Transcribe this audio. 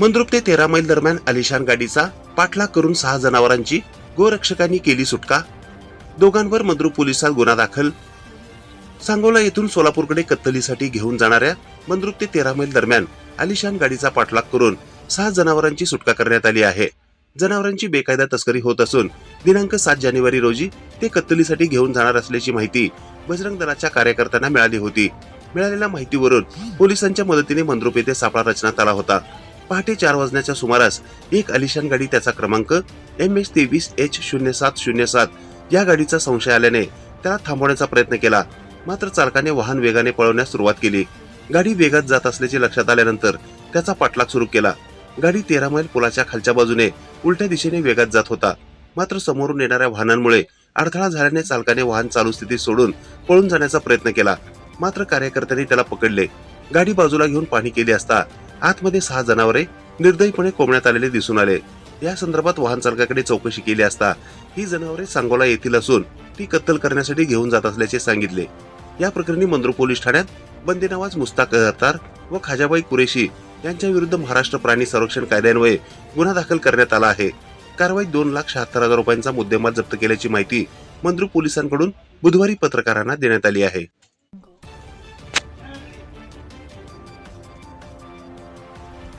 मंद्रुप ते तेरा मैल दरम्यान आलिशान गाडीचा पाठलाग करून सहा जनावरांची गोरक्षकांनी केली सुटका. दोघांवर मंद्रुप पोलिसात गुन्हा दाखल. सांगोला येथून सोलापूरकडे कत्तलीसाठी घेऊन जाणाऱ्या मंद्रुप ते तेरा मैल दरम्यान आलिशान गाडीचा पाठलाग करून सहा जनावरांची सुटका करण्यात आली आहे. जनावरांची बेकायदा तस्करी होत असून दिनांक सात जानेवारी रोजी ते कत्तलीसाठी घेऊन जाणार असल्याची माहिती बजरंग दलाच्या कार्यकर्त्यांना मिळाली होती. मिळालेल्या माहितीवरून पोलिसांच्या मदतीने मंद्रुप येथे सापळा रचण्यात आला होता. पहाटे चार वाजण्याच्या सुमारास एक अलिशान गाडी त्याचा क्रमांक एम एच तेवीस एच शून्य सात शून्य सात या गाडीचा संशय आल्याने त्याला थांबवण्याचा प्रयत्न केला. मात्र चालकाने वाहन वेगाने पळवण्यास सुरुवात केली. गाडी वेगात जात असल्याचे लक्षात आल्यानंतर त्याचा पाठलाग सुरू केला. गाडी तेरा मैल पुलाच्या खालच्या बाजूने उलट्या दिशेने वेगात जात होता. मात्र समोरून येणाऱ्या वाहनांमुळे अडथळा झाल्याने चालकाने वाहन चालू स्थितीत सोडून पळून जाण्याचा प्रयत्न केला. मात्र कार्यकर्त्यांनी त्याला पकडले. गाडी बाजूला घेऊन पाणी केली असता आतमध्ये सहा जनावरे निर्दयीपणे कोंबण्यात आलेले दिसून आले. या संदर्भात वाहन चालकाकडे चौकशी केली असता ही जनावरे सांगोला येथील असून ती कत्तल करण्यासाठी घेऊन जात असल्याचे सांगितले. या प्रकरणी मंद्रू पोलीस ठाण्यात बंदीनवाज मुस्ताक अहतार व खाजाबाई कुरेशी यांच्या विरुद्ध महाराष्ट्र प्राणी संरक्षण कायद्यान्वये गुन्हा दाखल करण्यात आला आहे. कारवाईत दोन लाख शहात्तर हजार रुपयांचा मुद्देमाल जप्त केल्याची माहिती मंद्रू पोलिसांकडून बुधवारी पत्रकारांना देण्यात आली आहे.